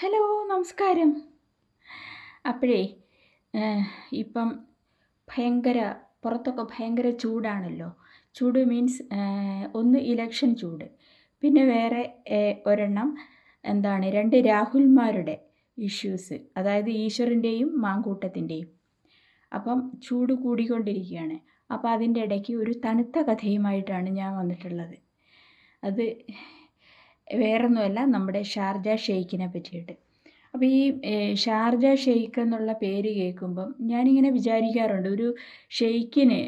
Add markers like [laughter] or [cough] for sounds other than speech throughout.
Hello നമസ്കാരം. അപ്പോഴേ ഇപ്പം ഭയങ്കര പുറത്തൊക്കെ ഭയങ്കര ചൂടാണല്ലോ. ചൂട് മീൻസ് ഒന്ന് ഇലക്ഷൻ ചൂട്. പിന്നെ വേറെ ഒരെണ്ണം എന്താണ് രണ്ട് രാഹുൽമാരുടെ ഇഷ്യൂസ് അതായത് ഈശ്വറിന്റെയും മാങ്കൂട്ടത്തിന്റെയും അപ്പം ചൂട് കൂടിക്കൊണ്ടിരിക്കുകയാണ്. അപ്പോൾ അതിന്റെ ഇടയ്ക്ക് ഒരു തണുത്ത കഥയുമായിട്ടാണ് ഞാൻ വന്നിട്ടുള്ളത്. അത് വേറൊന്നുമല്ല നമ്മുടെ ഷാർജ ഷെയ്ഖിനെ പറ്റിയിട്ട്. അപ്പോൾ ഈ ഷാർജ ഷെയ്ഖ് എന്നുള്ള പേര് കേൾക്കുമ്പം ഞാനിങ്ങനെ വിചാരിക്കാറുണ്ട് ഒരു ഷെയ്ഖിന്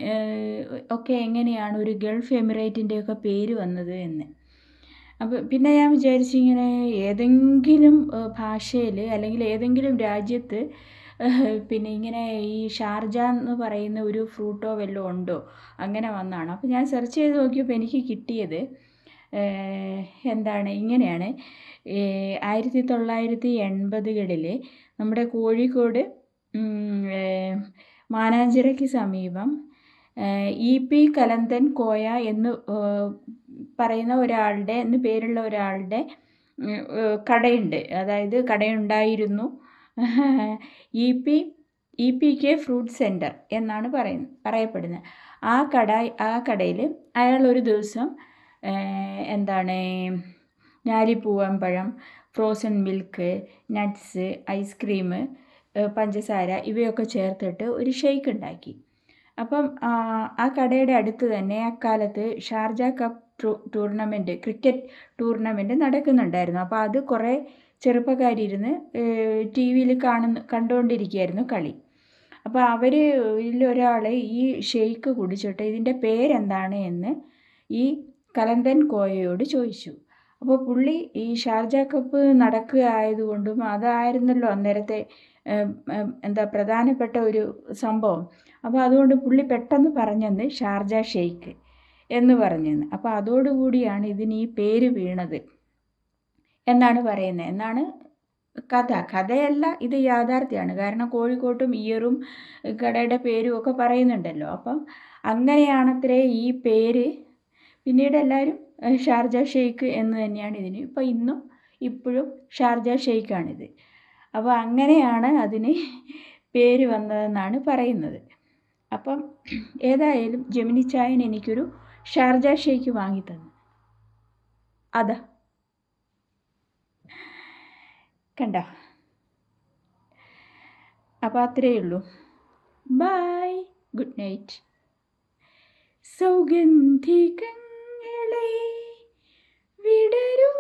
ഒക്കെ എങ്ങനെയാണ് ഒരു ഗൾഫ് എമിറേറ്റിന്റെയൊക്കെ പേര് വന്നത് എന്ന്. അപ്പോൾ പിന്നെ ഞാൻ വിചാരിച്ചിങ്ങനെ ഏതെങ്കിലും ഭാഷയിൽ അല്ലെങ്കിൽ ഏതെങ്കിലും രാജ്യത്ത് പിന്നെ ഇങ്ങനെ ഈ ഷാർജ എന്ന് പറയുന്ന ഒരു ഫ്രൂട്ടോ വല്ലതും ഉണ്ടോ? അങ്ങനെ വന്നാണ് അപ്പോൾ ഞാൻ സെർച്ച് ചെയ്ത് നോക്കിയപ്പോൾ എനിക്ക് കിട്ടിയത് എന്താണ് ഇങ്ങനെയാണ്. ആയിരത്തി തൊള്ളായിരത്തി എൺപതുകളിൽ നമ്മുടെ കോഴിക്കോട് മാനാഞ്ചിറയ്ക്ക് സമീപം ഇ പി കലന്തൻ കോയ എന്ന് പറയുന്ന ഒരാളുടെ എന്ന് പേരുള്ള ഒരാളുടെ കടയുണ്ട്. അതായത് കടയുണ്ടായിരുന്നു. [laughs] E P E P K fruit centre എന്നാണ് പറയുന്നത് പറയപ്പെടുന്നത്. ആ കട ആ കടയിൽ അയാൾ ഒരു ദിവസം എന്താണ് ഞാലിപ്പൂവൻ പഴം ഫ്രോസൺ മിൽക്ക് നട്ട്സ് ഐസ്ക്രീം പഞ്ചസാര ഇവയൊക്കെ ചേർത്തിട്ട് ഒരു ഷെയ്ക്ക് ഉണ്ടാക്കി. അപ്പം ആ കടയുടെ അടുത്ത് തന്നെ അക്കാലത്ത് Sharjah cup tournament cricket tournament നടക്കുന്നുണ്ടായിരുന്നു. അപ്പോൾ അത് കുറേ ചെറുപ്പക്കാരിരുന്ന് ടി വിയിൽ കാണുന്ന കണ്ടുകൊണ്ടിരിക്കുകയായിരുന്നു കളി. അപ്പോൾ അവർ ഇതിലൊരാൾ ഈ ഷെയ്ക്ക് കുടിച്ചിട്ട് ഇതിന്റെ പേരെന്താണ് എന്ന് ഈ കലന്തൻ കോയയോട് ചോദിച്ചു. അപ്പോൾ പുള്ളി ഈ ഷാർജ കപ്പ് നടക്കുക ആയതുകൊണ്ടും അതായിരുന്നല്ലോ അന്നേരത്തെ എന്താ പ്രധാനപ്പെട്ട ഒരു സംഭവം. അപ്പോൾ അതുകൊണ്ട് പുള്ളി പെട്ടെന്ന് പറഞ്ഞെന്ന് ഷാർജ ഷെയ്ഖ് എന്ന് പറഞ്ഞെന്ന്. അപ്പോൾ അതോടുകൂടിയാണ് ഇതിന് ഈ പേര് വീണത് എന്നാണ് പറയുന്നത്. എന്നാണ് കഥ. കഥയല്ല ഇത് യാഥാർത്ഥ്യമാണ്. കാരണം കോഴിക്കോട്ടും ഇയറും കടയുടെ പേരും ഒക്കെ പറയുന്നുണ്ടല്ലോ. അപ്പം അങ്ങനെയാണത്രേ ഈ പേര് പിന്നീട് എല്ലാവരും ഷാർജ ഷെയ്ഖ് എന്ന് തന്നെയാണ് ഇതിന്. ഇപ്പോൾ ഇന്നും ഇപ്പോഴും ഷാർജ ഷെയ്ഖാണിത് അപ്പോൾ അങ്ങനെയാണ് അതിന് പേര് വന്നതെന്നാണ് പറയുന്നത്. അപ്പം ഏതായാലും ജമിനി ചായൻ എനിക്കൊരു ഷാർജ ഷെയ്ഖ് വാങ്ങിത്തന്നു അതാ. കണ്ട? അപ്പോൾ അത്രയേ ഉള്ളൂ. Bye good night. സൗഗന്ധികൻ വിടരൂ.